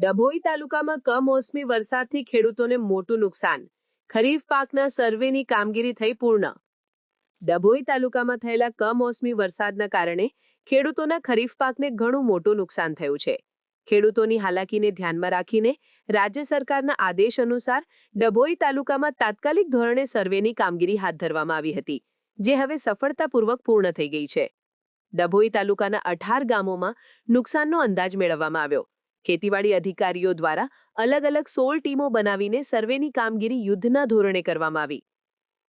ડભોઈ તાલુકામાં કમોસમી વરસાદથી ખેડૂતોને મોટું નુકસાન. ખરીફ પાકના સર્વેની કામગીરી થઈ પૂર્ણ. ડભોઈ તાલુકામાં થયેલા કમોસમી વરસાદના કારણે ખેડૂતોના ખરીફ પાકને ઘણું મોટું નુકસાન થયું છે. ખેડૂતોની હાલાકીને ધ્યાનમાં રાખીને રાજ્ય સરકારના આદેશ અનુસાર ડભોઈ તાલુકામાં તાત્કાલિક ધોરણે સર્વેની કામગીરી હાથ ધરવામાં આવી હતી, જે હવે સફળતાપૂર્વક પૂર્ણ થઈ ગઈ છે. ડભોઈ તાલુકાના અઢાર ગામોમાં નુકસાનનો અંદાજ મેળવવામાં આવ્યો. ખેતીવાડી અધિકારીઓ દ્વારા અલગ અલગ સોળ ટીમો બનાવીને સર્વેની કામગીરી યુદ્ધના ધોરણે કરવામાં આવી.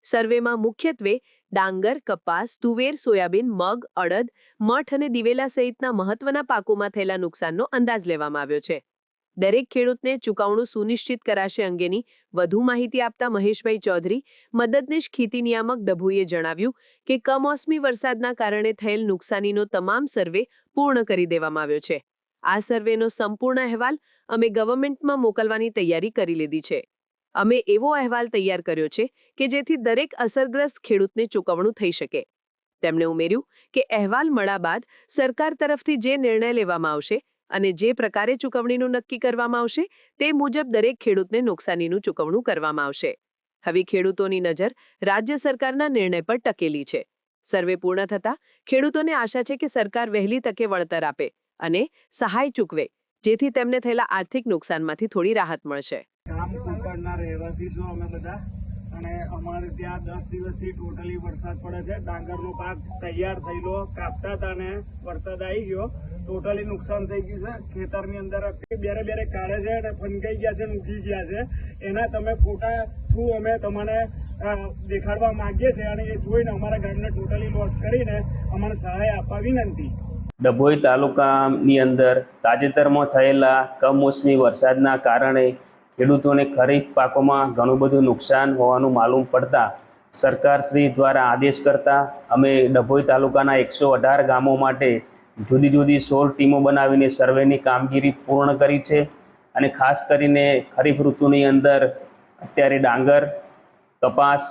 સર્વેમાં મુખ્યત્વે ડાંગર, કપાસ, તુવેર, સોયાબીન, મગ, અડદ, મઠ અને દિવેલા સહિતના મહત્વના પાકોમાં થયેલા નુકસાનનો અંદાજ લેવામાં આવ્યો છે. દરેક ખેડૂતને ચુકવણું સુનિશ્ચિત કરાશે અંગેની વધુ માહિતી આપતા મહેશભાઈ ચૌધરી મદદનીશ ખેતી નિયામક ડભુએ જણાવ્યું કે કમોસમી વરસાદના કારણે થયેલ નુકસાનીનો તમામ સર્વે પૂર્ણ કરી દેવામાં આવ્યો છે. આ સર્વેનો સંપૂર્ણ અહેવાલ અમે ગવર્મેન્ટમાં મોકલવાની તૈયારી કરી લીધી છે. અમે એવો અહેવાલ તૈયાર કર્યો છે કે જેથી દરેક અસરગ્રસ્ત ખેડૂતને ચૂકવણું થઈ શકે. તેમણે ઉમેર્યું કે અહેવાલ મળ્યા બાદ સરકાર તરફથી જે નિર્ણય લેવામાં આવશે અને જે પ્રકારે ચૂકવણીનું નક્કી કરવામાં આવશે તે મુજબ દરેક ખેડૂતને નુકસાનીનું ચૂકવણું કરવામાં આવશે. હવે ખેડૂતોની નજર રાજ્ય સરકારના નિર્ણય પર ટકેલી છે. સર્વે પૂર્ણ થતાં ખેડૂતોને આશા છે કે સરકાર વહેલી તકે વળતર આપે. અને સહાય ચૂકવે, જેથી તેમને થયેલા આર્થિક નુકસાનમાંથી થોડી રાહત મળશે. રહેવાસી છું અમે બધા, અને અમારે ત્યાં દસ દિવસથી ટોટલી વરસાદ પડે છે. ડાંગરનો પાક તૈયાર થયેલો, કાપતા હતા ને વરસાદ આવી ગયો. ટોટલી નુકસાન થઈ ગયું છે. ખેતરની અંદર બેરે બેરે કાઢે છે અને ફનકાઈ ગયા છે અને ઉગી ગયા છે. એના તમે ફોટા થ્રુ અમે તમને દેખાડવા માંગીએ છીએ અને એ જોઈને અમારા ગામને ટોટલી લોસ કરીને અમને સહાય આપવા વિનંતી. ડભોઈ તાલુકાની અંદર તાજેતરમાં થયેલા કમોસમી વરસાદના કારણે ખેડૂતોને ખરીફ પાકોમાં ઘણું બધું નુકસાન હોવાનું માલુમ પડતા સરકારશ્રી દ્વારા આદેશ કરતા અમે ડભોઈ તાલુકાના એકસો અઢાર ગામો માટે જુદી જુદી સોળ ટીમો બનાવીને સર્વેની કામગીરી પૂર્ણ કરી છે અને ખાસ કરીને ખરીફ ઋતુની અંદર અત્યારે ડાંગર, કપાસ,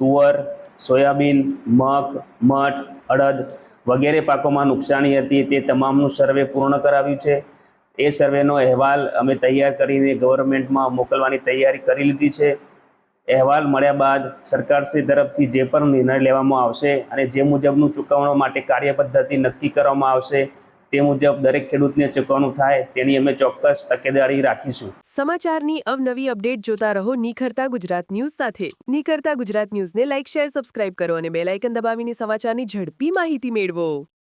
તુવર, સોયાબીન, મગ, મઠ, અડદ વગેરે પાકોમાં નુકસાની હતી, તે તમામનું સર્વે પૂર્ણ કરાવ્યું છે. એ સર્વેનો અહેવાલ અમે તૈયાર કરીને ગવર્મેન્ટમાં મોકલવાની તૈયારી કરી લીધી છે. અહેવાલ મળ્યા બાદ સરકારશ્રી તરફથી જે પણ નિર્ણય લેવામાં આવશે અને જે મુજબનું ચૂકવણો માટે કાર્યપદ્ધતિ નક્કી કરવામાં આવશે તે મુજબ દરેક ખેડૂતને ચૂકવણું થાય તેની અમે ચોક્કસ તકેદારી રાખીશું. સમાચારની અવનવી અપડેટ જોતા રહો નિખરતા ગુજરાત ન્યૂઝ સાથે. નિખરતા ગુજરાત ન્યૂઝને લાઇક, શેર, સબસ્ક્રાઇબ કરો અને બેલ આઇકન દબાવીને સમાચારની ઝડપી માહિતી મેળવો.